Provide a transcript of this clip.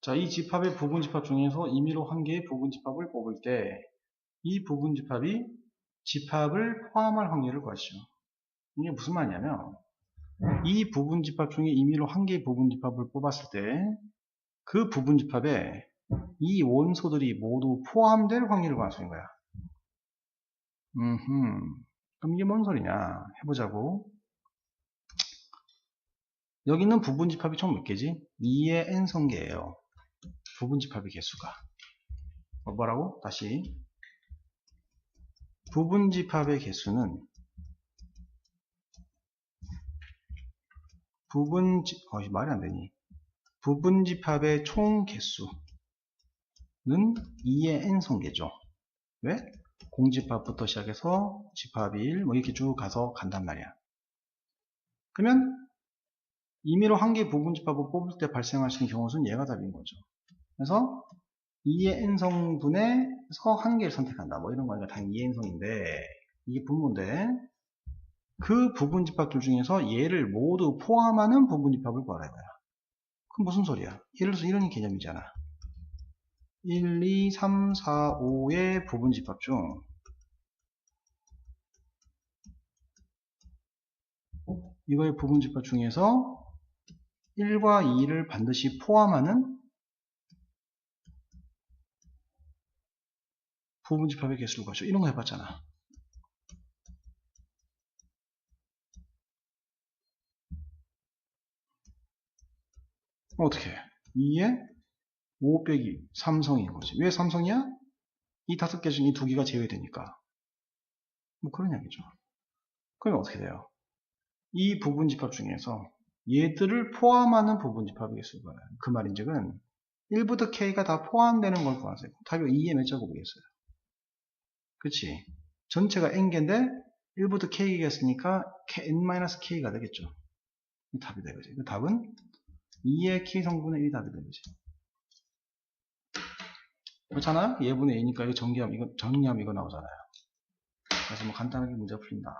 자, 이 집합의 부분 집합 중에서 임의로 한 개의 부분 집합을 뽑을 때 이 부분 집합이 집합을 포함할 확률을 구하시죠. 이게 무슨 말이냐면 이 부분 집합 중에 임의로 한 개의 부분 집합을 뽑았을 때 그 부분 집합에 이 원소들이 모두 포함될 확률을 구하시는 거야. 음흠. 그럼 이게 뭔 소리냐? 해보자고. 여기 있는 부분 집합이 총 몇 개지? 2의 n성계예요. 부분집합의 개수가. 어, 뭐라고? 다시. 부분집합의 개수는 부분집, 어, 말이 안 되니. 부분집합의 총 개수는 2의 n성계죠. 왜? 공집합부터 시작해서 집합 1, 뭐 이렇게 쭉 가서 간단 말이야. 그러면 임의로 한 개의 부분집합을 뽑을 때 발생할 수 있는 경우는 얘가 답인 거죠. 그래서 2의 n성분에서 한 개를 선택한다. 뭐 이런 거니까 당연히 2의 n성인데 이게 분모인데 그 부분집합들 중에서 얘를 모두 포함하는 부분집합을 구하라 이거야. 그럼 무슨 소리야? 예를 들어서 이런 개념이잖아. 1, 2, 3, 4, 5의 부분집합 중 이거의 부분집합 중에서 1과 2를 반드시 포함하는 부분집합의 개수를 구하죠. 이런 거 해봤잖아. 어떻게 해? 2에 5 빼기 3성인 거지. 왜 3성이야? 이 다섯 개 중에 이두 개가 제외되니까. 뭐 그런 이야기죠. 그러면 어떻게 돼요? 이 부분 집합 중에서 얘들을 포함하는 부분 집합의 개수가 그 말인 즉은 1부터 k가 다 포함되는 걸 구하세요. 답이 2에 몇 자고 보겠어요. 그치? 전체가 n개인데 1부터 k겠으니까 n-k가 되겠죠. 이 답이 되거지. 그 답은 2의 k 성분의 1이 답이 되거지. 그렇잖아요? 예분의 a니까 이거 정리하면 이거 정리하면 이거 나오잖아요. 그래서 뭐 간단하게 문제 풀린다.